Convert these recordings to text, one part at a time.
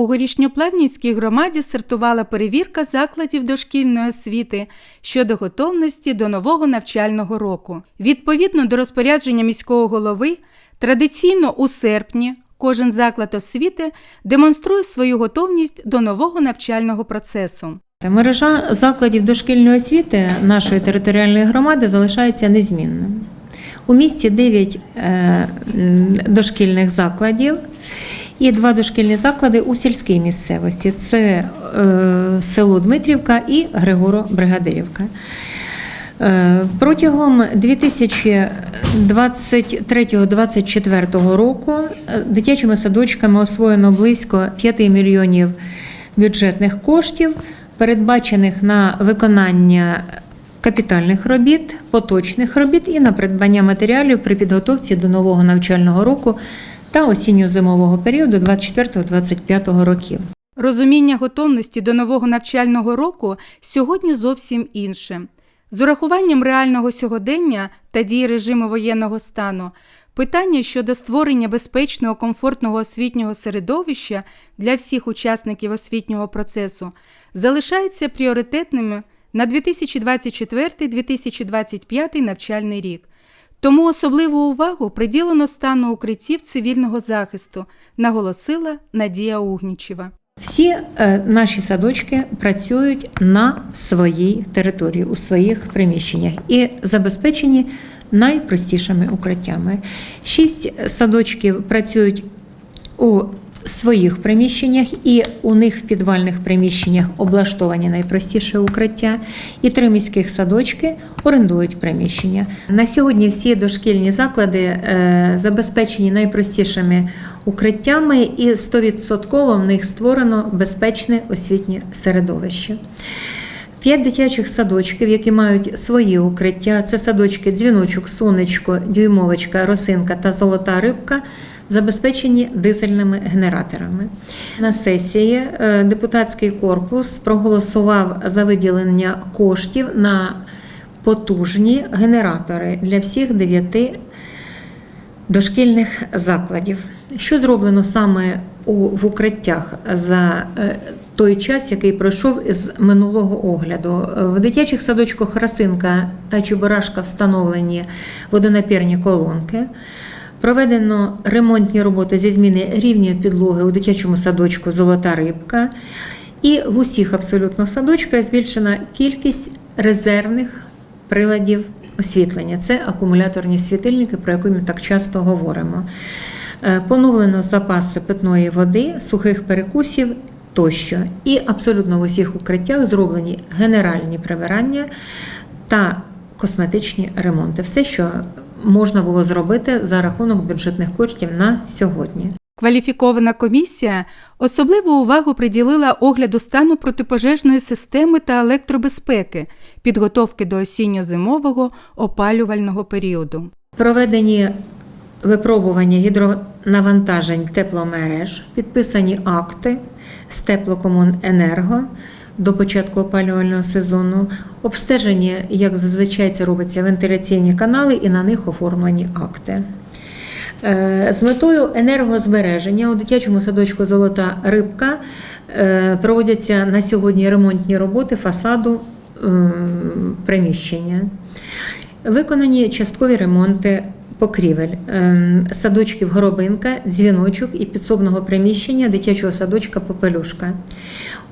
У Горішньоплавнівській громаді стартувала перевірка закладів дошкільної освіти щодо готовності до нового навчального року. Відповідно до розпорядження міського голови, традиційно у серпні кожен заклад освіти демонструє свою готовність до нового навчального процесу. Мережа закладів дошкільної освіти нашої територіальної громади залишається незмінною. У місті 9 е, дошкільних закладів і два дошкільні заклади у сільській місцевості. Це е, село Дмитрівка і Григоро-Бригадирівка. Е, Протягом 2023-2024 року е, дитячими садочками освоєно близько 5 мільйонів бюджетних коштів, передбачених на виконання капітальних робіт, поточних робіт і на придбання матеріалів при підготовці до нового навчального року та осінньо-зимового періоду 24-25 років. Розуміння готовності до нового навчального року сьогодні зовсім інше. З урахуванням реального сьогодення та дії режиму воєнного стану, питання щодо створення безпечного комфортного освітнього середовища для всіх учасників освітнього процесу залишаються пріоритетними на 2024-2025 навчальний рік. Тому особливу увагу приділено стану укриттів цивільного захисту, наголосила Надія Угнічева. Всі е, наші садочки працюють на своїй території, у своїх приміщеннях і забезпечені найпростішими укриттями. Шість садочків працюють у своїх приміщеннях, і у них в підвальних приміщеннях облаштовані найпростіше укриття. І три міських садочки орендують приміщення. На сьогодні всі дошкільні заклади е, забезпечені найпростішими укриттями, і 100% в них створено безпечне освітнє середовище. П'ять дитячих садочків, які мають свої укриття, це садочки Дзвіночок, Сонечко, Дюймовочка, Росинка та Золота Рибка, забезпечені дизельними генераторами. На сесії е, депутатський корпус проголосував за виділення коштів на потужні генератори для всіх дев'яти дошкільних закладів. Що зроблено саме в укриттях за е, той час, який пройшов із минулого огляду? В дитячих садочках Росинка та Чебурашка встановлені водонапірні колонки. Проведено ремонтні роботи зі зміни рівня підлоги у дитячому садочку Золота рибка. І в усіх абсолютно садочках збільшена кількість резервних приладів освітлення. Це акумуляторні світильники, про які ми так часто говоримо. Е, Поновлено запаси питної води, сухих перекусів тощо. І абсолютно в усіх укриттях зроблені генеральні прибирання та косметичні ремонти. Все, що можна було зробити за рахунок бюджетних коштів на сьогодні. Кваліфікована комісія особливу увагу приділила огляду стану протипожежної системи та електробезпеки, підготовки до осінньо-зимового опалювального періоду. Проведені випробування гідронавантажень тепломереж, підписані акти з теплокомуненерго до початку опалювального сезону, обстежені, як зазвичай це робиться, вентиляційні канали, і на них оформлені акти. Е, З метою енергозбереження у дитячому садочку Золота рибка е, проводяться на сьогодні ремонтні роботи фасаду ем, приміщення. Виконані часткові ремонти покрівель ем, садочків Горобинка, дзвіночок і підсобного приміщення дитячого садочка Попелюшка.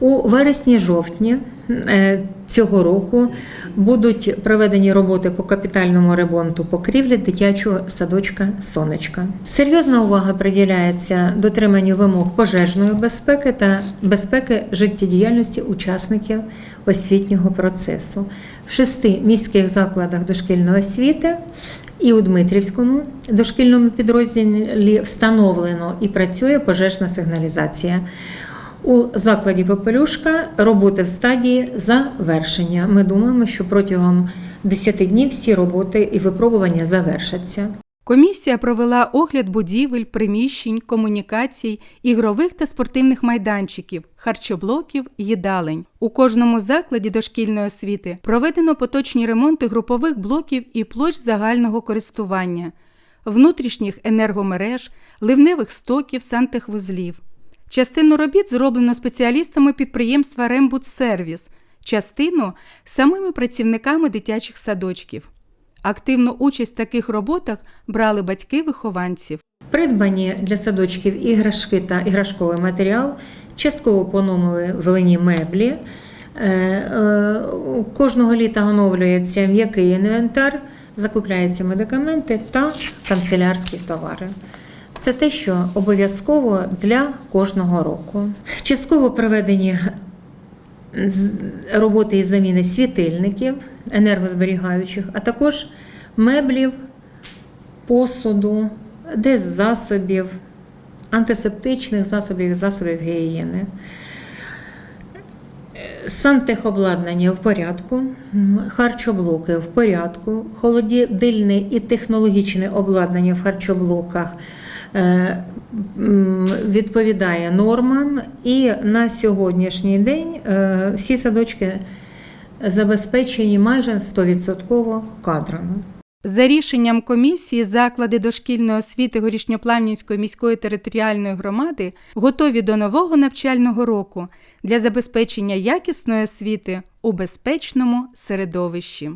У вересні-жовтні е, цього року будуть проведені роботи по капітальному ремонту покрівлі дитячого садочка Сонечка. Серйозна увага приділяється дотриманню вимог пожежної безпеки та безпеки життєдіяльності учасників освітнього процесу. В шести міських закладах дошкільної освіти і у Дмитрівському дошкільному підрозділі встановлено і працює пожежна сигналізація. У закладі Попелюшка роботи в стадії завершення. Ми думаємо, що протягом 10 днів всі роботи і випробування завершаться. Комісія провела огляд будівель, приміщень, комунікацій, ігрових та спортивних майданчиків, харчоблоків, їдалень. У кожному закладі дошкільної освіти проведено поточні ремонти групових блоків і площ загального користування, внутрішніх енергомереж, ливневих стоків, сантехвузлів. Частину робіт зроблено спеціалістами підприємства Рембудсервіс, частину самими працівниками дитячих садочків. Активну участь в таких роботах брали батьки вихованців. Придбані для садочків іграшки та іграшковий матеріал, частково поновили велині меблі. Е, е, Кожного літа оновлюється м'який інвентар, закупляються медикаменти та канцелярські товари. Це те, що обов'язково для кожного року. Частково проведені роботи із заміни світильників, енергозберігаючих, а також меблів, посуду, десь засобів, антисептичних засобів, засобів гігієни. Сантехобладнання в порядку, харчоблоки в порядку, холодильне і технологічне обладнання в харчоблоках відповідає нормам, і на сьогоднішній день е, всі садочки забезпечені майже 100% кадрами. За рішенням комісії заклади дошкільної освіти Горішньоплавнівської міської територіальної громади готові до нового навчального року для забезпечення якісної освіти у безпечному середовищі.